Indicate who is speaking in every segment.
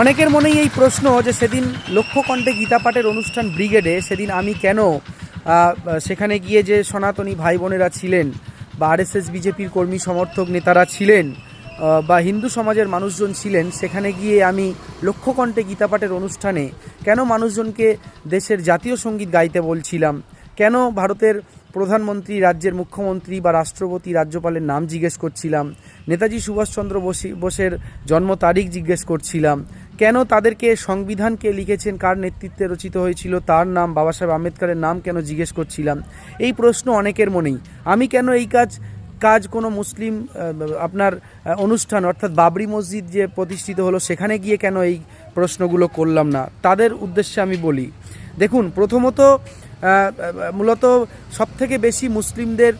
Speaker 1: অনেকের মনেই এই প্রশ্ন যে সেদিন লক্ষ্যকণ্ঠে গীতা পাঠের অনুষ্ঠান ব্রিগেডে, সেদিন আমি কেন সেখানে গিয়ে যে সনাতনী ভাই বোনেরা ছিলেন বা আরএসএস, বিজেপির কর্মী সমর্থক নেতারা ছিলেন বা হিন্দু সমাজের মানুষজন ছিলেন, সেখানে গিয়ে আমি লক্ষ্যকণ্ঠে গীতা পাঠের অনুষ্ঠানে কেন মানুষজনকে দেশের জাতীয় সংগীত গাইতে বলছিলাম, কেন ভারতের প্রধানমন্ত্রী, রাজ্যের মুখ্যমন্ত্রী বা রাষ্ট্রপতি রাজ্যপালের নাম জিজ্ঞেস করছিলাম। নেতাজি সুভাষচন্দ্র বসি বোসের জন্ম তারিখ জিজ্ঞেস করছিলাম। কেন তাদেরকে সংবিধানকে লিখেছেন? কার নেতৃত্বে রচিত হয়েছিল? তার নাম, বাবা সাহেব আম্বেদকরের নাম কেন জিজ্ঞেস করছিলাম? এই প্রশ্ন অনেকের মনেই। আমি কেন এই কাজ কাজ কোনো মুসলিম আপনার অনুষ্ঠান, অর্থাৎ বাবরি মসজিদ যে প্রতিষ্ঠিত হলো, সেখানে গিয়ে কেন এই প্রশ্নগুলো করলাম না? তাদের উদ্দেশ্যে আমি বলি। দেখুন, প্রথমত মূলত সবথেকে বেশি মুসলিমদের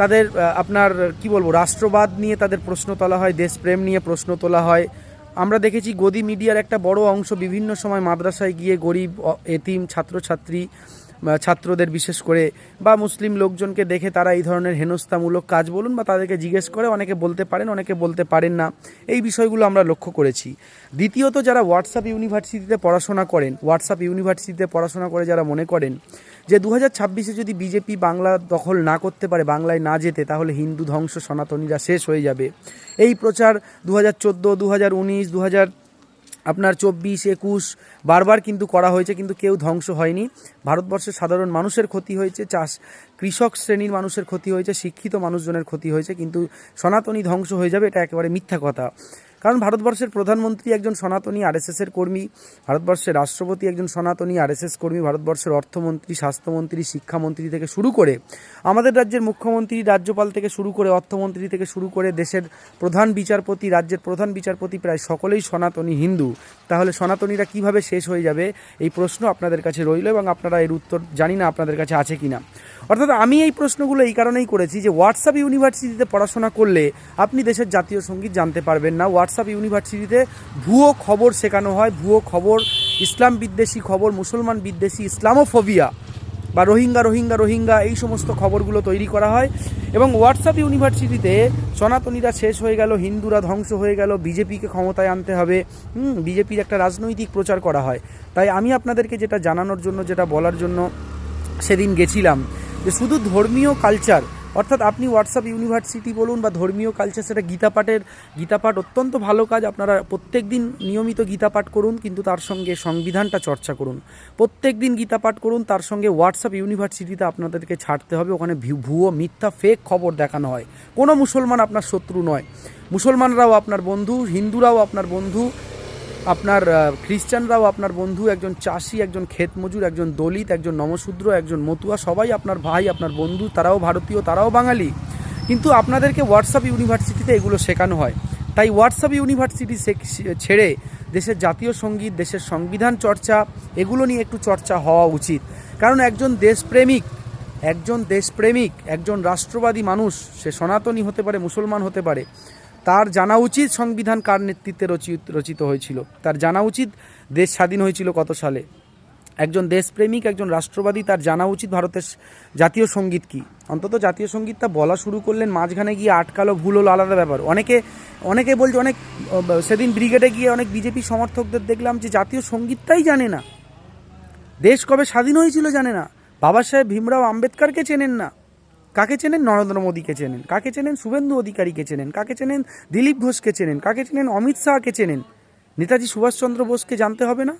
Speaker 1: তাদের আপনার, কি বলব, রাষ্ট্রবাদ নিয়ে তাদের প্রশ্ন তোলা হয়, দেশপ্রেম নিয়ে প্রশ্ন তোলা হয়। আমরা দেখেছি গদি মিডিয়ার একটা বড় অংশ বিভিন্ন সময় মাদ্রাসায় গিয়ে গরিব এতিম, ছাত্রছাত্রী ছাত্রদের বিশেষ করে বা মুসলিম লোকজনকে দেখে তারা এই ধরনের হেনস্থামূলক কাজ বলুন বা তাদেরকে জিজ্ঞেস করে অনেকে বলতে পারেন, অনেকে বলতে পারেন না। এই বিষয়গুলো আমরা লক্ষ্য করেছি। দ্বিতীয়ত, যারা হোয়াটসঅ্যাপ ইউনিভার্সিটিতে পড়াশোনা করেন হোয়াটসঅ্যাপ ইউনিভার্সিটিতে পড়াশোনা করে যারা মনে করেন যে দু হাজার ছাব্বিশে যদি বিজেপি বাংলা দখল না করতে পারে, বাংলায় না যেতে, তাহলে হিন্দু ধ্বংস সনাতনীরা শেষ হয়ে যাবে। এই প্রচার দু হাজার চোদ্দ দু হাজার উনিশ দু হাজার আপনার চব্বিশ, একুশ বারবার কিন্তু করা হয়েছে, কিন্তু কেউ ধ্বংস হয়নি। ভারতবর্ষের সাধারণ মানুষের ক্ষতি হয়েছে, চাষ, কৃষক শ্রেণির মানুষের ক্ষতি হয়েছে, শিক্ষিত মানুষজনের ক্ষতি হয়েছে, কিন্তু সনাতনী ধ্বংস হয়ে যাবে, এটা একেবারে মিথ্যা কথা। কারণ ভারতবর্ষের প্রধানমন্ত্রী একজন সনাতনী আরএসএসের কর্মী, ভারতবর্ষের রাষ্ট্রপতি একজন সনাতনী আরএসএস কর্মী, ভারতবর্ষের অর্থমন্ত্রী, স্বাস্থ্যমন্ত্রী, শিক্ষামন্ত্রী থেকে শুরু করে আমাদের রাজ্যের মুখ্যমন্ত্রী, রাজ্যপাল থেকে শুরু করে অর্থমন্ত্রী থেকে শুরু করে দেশের প্রধান বিচারপতি, রাজ্যের প্রধান বিচারপতি প্রায় সকলেই সনাতনী হিন্দু। তাহলে সনাতনীরা কীভাবে শেষ হয়ে যাবে? এই প্রশ্ন আপনাদের কাছে রইল এবং আপনারা এর উত্তর জানি না আপনাদের কাছে আছে কি না অর্থাৎ আমি এই প্রশ্নগুলো এই কারণেই করেছি যে হোয়াটসঅ্যাপ ইউনিভার্সিটিতে পড়াশোনা করলে আপনি দেশের জাতীয় সংগীত জানতে পারবেন না। হোয়াটসঅ্যাপ ইউনিভার্সিটিতে ভুয়ো খবর শেখানো হয়, ভুয়ো খবর, ইসলাম বিদ্বেষী খবর, মুসলমান বিদ্বেষী, ইসলামোফোবিয়া বা রোহিঙ্গা রোহিঙ্গা রোহিঙ্গা এই সমস্ত খবরগুলো তৈরি করা হয় এবং হোয়াটসঅ্যাপ ইউনিভার্সিটিতে সনাতনীরা শেষ হয়ে গেল, হিন্দুরা ধ্বংস হয়ে গেল, বিজেপিকে ক্ষমতায় আনতে হবে, হুম, বিজেপির একটা রাজনৈতিক প্রচার করা হয়। তাই আমি আপনাদেরকে যেটা জানানোর জন্য, যেটা বলার জন্য সেদিন গেছিলাম যে শুধু ধর্মীয় কালচার অর্থাৎ আপনি হোয়াটসঅ্যাপ ইউনিভার্সিটি বলুন বা ধর্মীয় কালচার সেটা গীতা পাঠের, গীতা পাঠ অত্যন্ত ভালো কাজ। আপনারা প্রত্যেক দিন নিয়মিত গীতা পাঠ করুন, কিন্তু তার সঙ্গে সংবিধানটা চর্চা করুন। প্রত্যেক দিন গীতা পাঠ করুন, তার সঙ্গে হোয়াটসঅ্যাপ ইউনিভার্সিটিতে আপনাদেরকে ছাড়তে হবে। ওখানে ভুয়ো, মিথ্যা ফেক খবর দেখানো হয়। কোনো মুসলমান আপনার শত্রু নয়। মুসলমানরাও আপনার বন্ধু, হিন্দুরাও আপনার বন্ধু। আপনার খ্রিস্টানরাও আপনার বন্ধু, একজন চাষি, একজন ক্ষেত মজুর একজন দলিত, একজন নমশূদ্র, একজন মতুয়া, সবাই আপনার ভাই, আপনার বন্ধু, তারাও ভারতীয়, তারাও বাঙালি। কিন্তু আপনাদেরকে হোয়াটসঅ্যাপ ইউনিভার্সিটিতে এগুলো শেখানো হয়। তাই হোয়াটসঅ্যাপ ইউনিভার্সিটি ছেড়ে দেশের জাতীয় সংগীত, দেশের সংবিধান চর্চা, এগুলো নিয়ে একটু চর্চা হওয়া উচিত। কারণ একজন দেশপ্রেমিক একজন দেশপ্রেমিক, একজন রাষ্ট্রবাদী মানুষ, সে সনাতনী হতে পারে, মুসলমান হতে পারে। তার জানা উচিত সংবিধান কার নেতৃত্বে রচিত রচিত হয়েছিল। তার জানা উচিত দেশ স্বাধীন হয়েছিল কত সালে? একজন দেশপ্রেমিক, একজন রাষ্ট্রবাদী, তার জানা উচিত ভারতের জাতীয় সংগীত কি? অন্তত জাতীয় সঙ্গীতটা বলা শুরু করলেন, মাঝখানে গিয়ে আটকালো, ভুল হলো, আলাদা ব্যাপার। অনেকে অনেকে বলছে, অনেক সেদিন ব্রিগেডে গিয়ে অনেক বিজেপি সমর্থকদের দেখলাম যে জাতীয় সঙ্গীতটাই জানে না। দেশ কবে স্বাধীন হয়েছিল জানে না। বাবা সাহেব ভীমরাও আম্বেদকরকে চেনেন না। কাকে চেনেন? নরেন্দ্র মোদীকে চেনেন। কাকে চেনেন? শুভেন্দু অধিকারীকে চেনেন। কাকে চেনেন? দিলীপ ঘোষকে চেনেন। কাকে চেনেন? অমিত শাহকে চেনেন। নেতাজি সুভাষচন্দ্র বোসকে জানতে হবে না?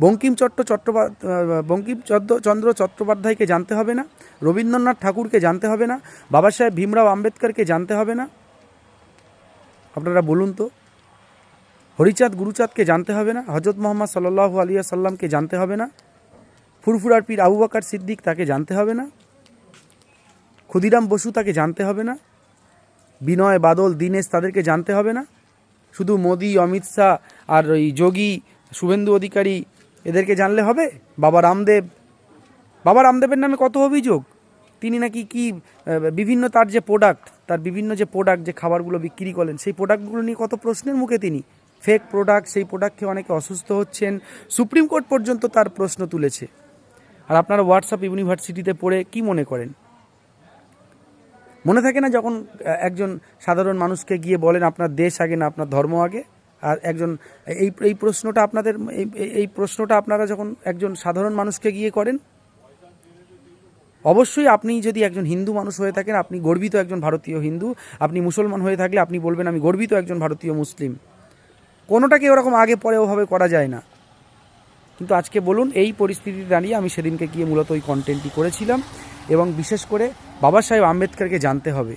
Speaker 1: বঙ্কিম চট্ট চট্টোপাধ্যায় বঙ্কিম চন্দ্র- চন্দ্র চট্টোপাধ্যায়কে জানতে হবে না? রবীন্দ্রনাথ ঠাকুরকে জানতে হবে না? বাবা সাহেব ভীমরাও আম্বেদকরকে জানতে হবে না? আপনারা বলুন তো। হরিচাঁদ গুরুচাঁদকে জানতে হবে না? হজরত মোহাম্মদ সাল্লাহ আলিয়া সাল্লামকে জানতে হবে না? ফুরফুরার পীর আবু বাকার সিদ্দিক তাকে জানতে হবে না? ক্ষুদিরাম বসু তাকে জানতে হবে না, বিনয়, বাদল, দীনেশ তাদেরকে জানতে হবে না, শুধু মোদি, অমিত শাহ আর ওই যোগী, শুভেন্দু অধিকারী এদেরকে জানলে হবে? বাবা রামদেব। বাবা রামদেবের নামে কত অভিযোগ? তিনি নাকি কি বিভিন্ন তার যে প্রোডাক্ট তার বিভিন্ন যে প্রোডাক্ট যে খাবারগুলো বিক্রি করেন সেই প্রোডাক্টগুলো নিয়ে কত প্রশ্নের মুখে তিনি। ফেক প্রোডাক্ট সেই প্রোডাক্ট খেয়ে অনেকে অসুস্থ হচ্ছেন। সুপ্রিম কোর্ট পর্যন্ত তার প্রশ্ন তুলেছে। আর আপনারা হোয়াটসঅ্যাপ ইউনিভার্সিটিতে পড়ে কি মনে করেন? মনে থাকে না যখন একজন সাধারণ মানুষকে গিয়ে বলেন আপনার দেশ আগে না আপনার ধর্ম আগে? আর একজন, এই এই প্রশ্নটা আপনাদের, এই- প্রশ্নটা আপনারা যখন একজন সাধারণ মানুষকে গিয়ে করেন, অবশ্যই আপনি যদি একজন হিন্দু মানুষ হয়ে থাকেন, আপনি গর্বিত একজন ভারতীয় হিন্দু, আপনি মুসলমান হয়ে থাকলে আপনি বলবেন, আমি গর্বিত একজন ভারতীয় মুসলিম। কোনোটাকে ওরকম আগে পরে ওভাবে করা যায় না। কিন্তু আজকে বলুন, এই পরিস্থিতি দাঁড়িয়ে আমি সেদিনকে গিয়ে মূলত ওই কন্টেন্টটি করেছিলাম এবং বিশেষ করে বাবা সাহেব আম্বেদকরকে জানতে হবে।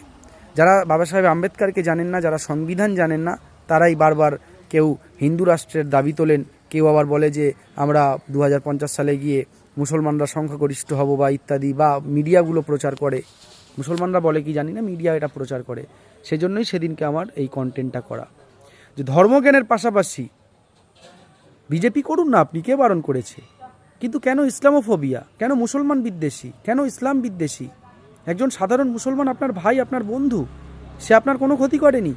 Speaker 1: যারা বাবা সাহেব আম্বেদকরকে জানেন না, যারা সংবিধান জানেন না, তারাই বারবার কেউ হিন্দু রাষ্ট্রের দাবি তোলেন। কেউ আবার বলে যে, আমরা দু হাজার পঞ্চাশ সালে গিয়ে মুসলমানরা সংখ্যাগরিষ্ঠ হব বা ইত্যাদি বা মিডিয়াগুলো প্রচার করে। মুসলমানরা বলে কি জানি না, মিডিয়া এটা প্রচার করে। সেজন্যই সেদিনকে আমার এই কন্টেন্টটা করা। যে ধর্মজ্ঞানের পাশাপাশি বিজেপি করুন না, আপনি কে বারণ করেছে? কিন্তু কেন ইসলামোফোবিয়া? কেন মুসলমান বিদ্বেষী? কেন ইসলাম বিদ্বেষী? একজন সাধারণ মুসলমান আপনার ভাই, আপনার বন্ধু, সে আপনার কোনো ক্ষতি করেনি।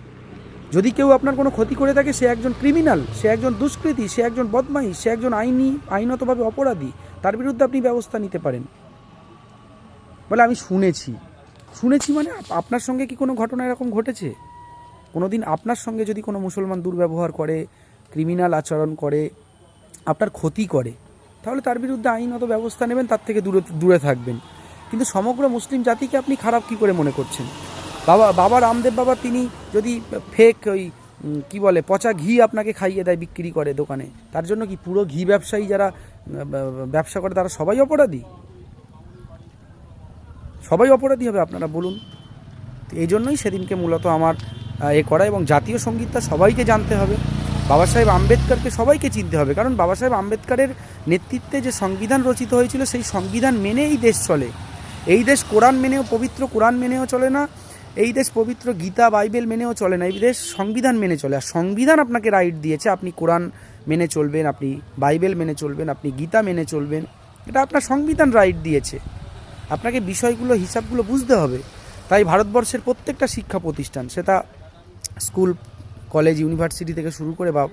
Speaker 1: যদি কেউ আপনার কোনো ক্ষতি করে থাকে, সে একজন ক্রিমিনাল সে একজন দুষ্কৃতী, সে একজন বদমাই সে একজন আইনি, আইনতভাবে অপরাধী, তার বিরুদ্ধে আপনি ব্যবস্থা নিতে পারেন। বলে আমি শুনেছি। শুনেছি মানে আপনার সঙ্গে কি কোনো ঘটনা এরকম ঘটেছে? কোনো দিন আপনার সঙ্গে যদি কোনো মুসলমান দুর্ব্যবহার করে ক্রিমিনাল আচরণ করে, আপনার ক্ষতি করে, তাহলে তার বিরুদ্ধে আইনত ব্যবস্থা নেবেন, তার থেকে দূরে দূরে থাকবেন। কিন্তু সমগ্র মুসলিম জাতিকে আপনি খারাপ কি করে মনে করছেন? বাবা বাবা রামদেব বাবা তিনি যদি ফেক ওই কি বলে, পচা ঘি আপনাকে খাইয়ে দেয় বিক্রি করে দোকানে, তার জন্য কি পুরো ঘি ব্যবসায়ী যারা ব্যবসা করে তারা সবাই অপরাধী? সবাই অপরাধী হবে আপনারা বলুন। এই জন্যই সেদিনকে মূলত আমার এ করা এবং জাতীয় সঙ্গীতটা সবাইকে জানতে হবে। বাবা সাহেব আম্বেদকরকে সবাইকে চিনতে হবে, কারণ বাবা সাহেব আম্বেদকরের নেতৃত্বে যে সংবিধান রচিত হয়েছিল, সেই সংবিধান মেনে এই দেশ চলে। এই দেশ কোরআন মেনেও পবিত্র, কোরআন মেনেও চলে না। এই দেশ পবিত্র, গীতা, বাইবেল মেনেও চলে না। এই দেশ সংবিধান মেনে চলে। আর সংবিধান আপনাকে রাইট দিয়েছে। আপনি কোরআন মেনে চলবেন, আপনি বাইবেল মেনে চলবেন, আপনি গীতা মেনে চলবেন। এটা আপনার সংবিধান রাইট দিয়েছে। আপনাকে বিষয়গুলো, হিসাবগুলো বুঝতে হবে। তাই ভারতবর্ষের প্রত্যেকটা শিক্ষা প্রতিষ্ঠান, সেটা স্কুল, কলেজ, ইউনিভার্সিটি থেকে শুরু করে বা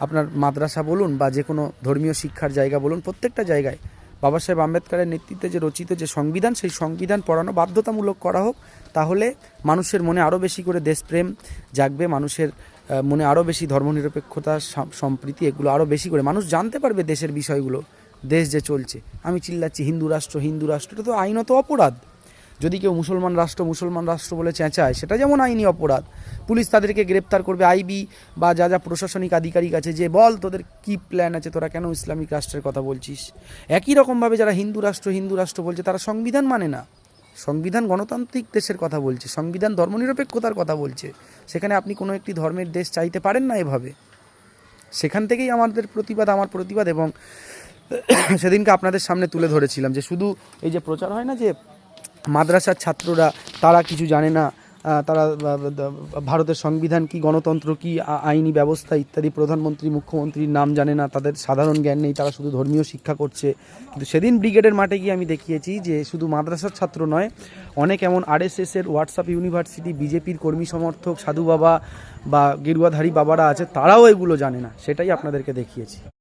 Speaker 1: আপনার মাদ্রাসা বলুন বা যে কোনো ধর্মীয় শিক্ষার জায়গা বলুন, প্রত্যেকটা জায়গায় বাবা সাহেব আম্বেদকারের নেতৃত্বে যে রচিত যে সংবিধান, সেই সংবিধান পড়ানো বাধ্যতামূলক করা হোক, তাহলে মানুষের মনে আরও বেশি করে দেশপ্রেম জাগবে, মানুষের মনে আরও বেশি ধর্মনিরপেক্ষতা সম্প্রীতি, এগুলো আরও বেশি করে মানুষ জানতে পারবে দেশের বিষয়গুলো। দেশ যে চলছে, আমি চিল্লাচ্ছি, হিন্দু রাষ্ট্র হিন্দু রাষ্ট্র তো আইনত অপরাধ। যদি কেউ মুসলমান রাষ্ট্র মুসলমান রাষ্ট্র বলে চেঁচায়, সেটা যেমন আইনি অপরাধ। পুলিশ তাদেরকে গ্রেপ্তার করবে। আইবি বা যা যা প্রশাসনিক আধিকারিক আছে, যে বল, তোদের কি প্ল্যান আছে? তোরা কেন ইসলামিক রাষ্ট্রের কথা বলছিস? একই রকমভাবে যারা হিন্দু রাষ্ট্র হিন্দু রাষ্ট্র বলছে, তারা সংবিধান মানে না। সংবিধান গণতান্ত্রিক দেশের কথা বলছে, সংবিধান ধর্মনিরপেক্ষতার কথা বলছে। সেখানে আপনি কোনো একটি ধর্মের দেশ চাইতে পারেন না এভাবে। সেখান থেকেই আমাদের প্রতিবাদ, আমার প্রতিবাদ এবং সেদিনকে আপনাদের সামনে তুলে ধরেছিলাম যে শুধু এই যে প্রচার হয় না যে মাদ্রাসার ছাত্ররা, তারা কিছু জানে না তারা ভারতের সংবিধান কি, গণতন্ত্র কি আইনি ব্যবস্থা ইত্যাদি, প্রধানমন্ত্রী, মুখ্যমন্ত্রীর নাম জানে না, তাদের সাধারণ জ্ঞান নেই, তারা শুধু ধর্মীয় শিক্ষা করছে। কিন্তু সেদিন ব্রিগেডের মাঠে গিয়ে আমি দেখিয়েছি যে শুধু মাদ্রাসার ছাত্র নয়, অনেক এমন আরএসএস এর, হোয়াটসঅ্যাপ ইউনিভার্সিটি, বিজেপির কর্মী সমর্থক, সাধু বাবা বা গেরুয়াধারী বাবারা আছে, তারাও এগুলো জানে না, সেটাই আপনাদেরকে দেখিয়েছি।